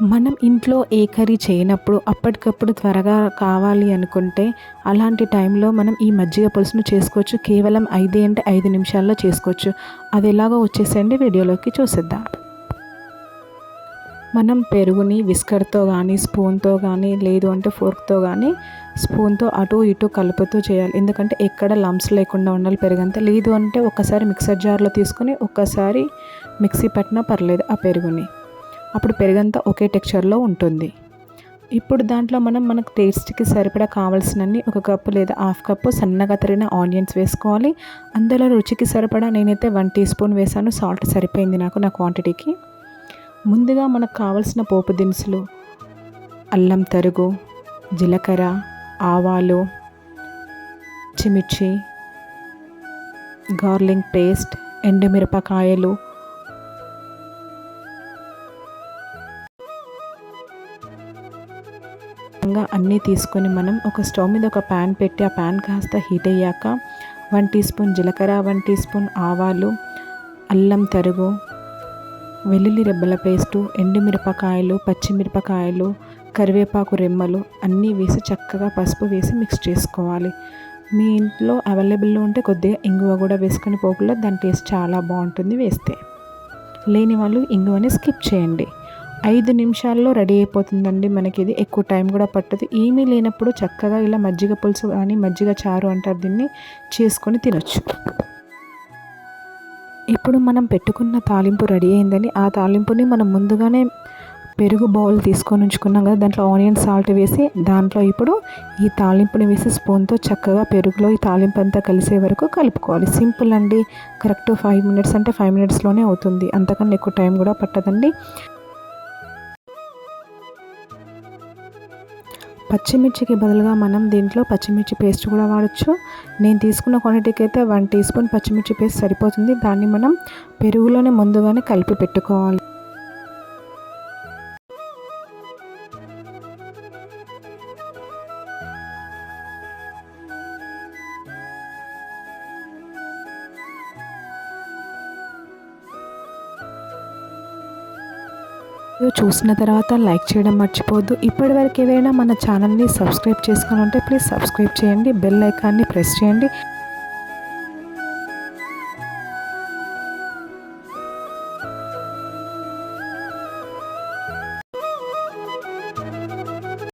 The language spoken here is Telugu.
మనం ఇంట్లో ఏ కర్రీ చేయనప్పుడు అప్పటికప్పుడు త్వరగా కావాలి అనుకుంటే అలాంటి టైంలో మనం ఈ మజ్జిగ పులుసును చేసుకోవచ్చు. కేవలం ఐదే అంటే ఐదు నిమిషాల్లో చేసుకోవచ్చు. అది ఎలాగో వచ్చేసండి వీడియోలోకి చూసేద్దాం. మనం పెరుగుని విస్కర్తో కానీ స్పూన్తో కానీ లేదు అంటే ఫోర్క్తో కానీ స్పూన్తో అటు ఇటు కలుపుతూ చేయాలి. ఎందుకంటే ఎక్కడ లంప్స్ లేకుండా ఉండాలి పెరుగంతా. లేదు అంటే ఒక్కసారి మిక్సర్ జార్లో తీసుకొని ఒక్కసారి మిక్సీ పట్టినా పర్లేదు ఆ పెరుగుని. అప్పుడు పెరుగంతా ఒకే టెక్చర్లో ఉంటుంది. ఇప్పుడు దాంట్లో మనం మనకు టేస్ట్కి సరిపడా కావాల్సినన్ని ఒక కప్పు లేదా హాఫ్ కప్పు సన్నగా తరిగిన ఆనియన్స్ వేసుకోవాలి. అందులో రుచికి సరిపడా నేనైతే వన్ టీ స్పూన్ వేసాను. సాల్ట్ సరిపోయింది నాకు నా క్వాంటిటీకి. ముందుగా మనకు కావలసిన పోపు దినుసులు అల్లం తరుగు జీలకర్ర ఆవాలు పచ్చిమిర్చి గార్లింగ్ పేస్ట్ ఎండుమిరపకాయలు విధంగా అన్నీ తీసుకొని మనం ఒక స్టవ్ మీద ఒక ప్యాన్ పెట్టి ఆ ప్యాన్ కాస్త హీట్ అయ్యాక వన్ టీ స్పూన్ జీలకర్ర వన్ టీ స్పూన్ ఆవాలు అల్లం తరుగు వెల్లుల్లి రెబ్బల పేస్టు ఎండుమిరపకాయలు పచ్చిమిరపకాయలు కరివేపాకు రెమ్మలు అన్నీ వేసి చక్కగా పసుపు వేసి మిక్స్ చేసుకోవాలి. మీ ఇంట్లో అవైలబుల్లో ఉంటే కొద్దిగా ఇంగువ కూడా వేసుకొని పోపులో దాని టేస్ట్ చాలా బాగుంటుంది వేస్తే. లేని వాళ్ళు ఇంగువని స్కిప్ చేయండి. ఐదు నిమిషాల్లో రెడీ అయిపోతుందండి మనకి ఇది. ఎక్కువ టైం కూడా పట్టదు. ఏమీ లేనప్పుడు చక్కగా ఇలా మజ్జిగ పులుసు కానీ మజ్జిగ చారు అంటారు దీన్ని చేసుకొని తినొచ్చు. ఇప్పుడు మనం పెట్టుకున్న తాలింపు రెడీ అయిందని ఆ తాలింపుని మనం ముందుగానే పెరుగు బౌల్ తీసుకొని ఉంచుకున్నాం కదా దాంట్లో ఆనియన్ సాల్ట్ వేసి దాంట్లో ఇప్పుడు ఈ తాలింపుని వేసి స్పూన్తో చక్కగా పెరుగులో ఈ తాలింపు అంతా కలిసే వరకు కలుపుకోవాలి. సింపుల్ అండి. కరెక్ట్ ఫైవ్ మినిట్స్ అంటే ఫైవ్ మినిట్స్లోనే అవుతుంది. అంతకన్నా ఎక్కువ టైం కూడా పట్టదండి. పచ్చిమిర్చికి బదులుగా మనం దీంట్లో పచ్చిమిర్చి పేస్ట్ కూడా వాడచ్చు. నేను తీసుకున్న క్వాంటిటీకి అయితే వన్ టీ స్పూన్ పచ్చిమిర్చి పేస్ట్ సరిపోతుంది. దాన్ని మనం పెరుగులోనే ముందుగానే కలిపి పెట్టుకోవాలి. వీడియో చూసిన తర్వాత లైక్ చేయడం మర్చిపోవద్దు. ఇప్పటివరకు ఏదైనా మన ఛానల్ని సబ్స్క్రైబ్ చేసుకుని ఉంటే ప్లీజ్ సబ్స్క్రైబ్ చేయండి. బెల్ ఐకాన్ని ప్రెస్ చేయండి.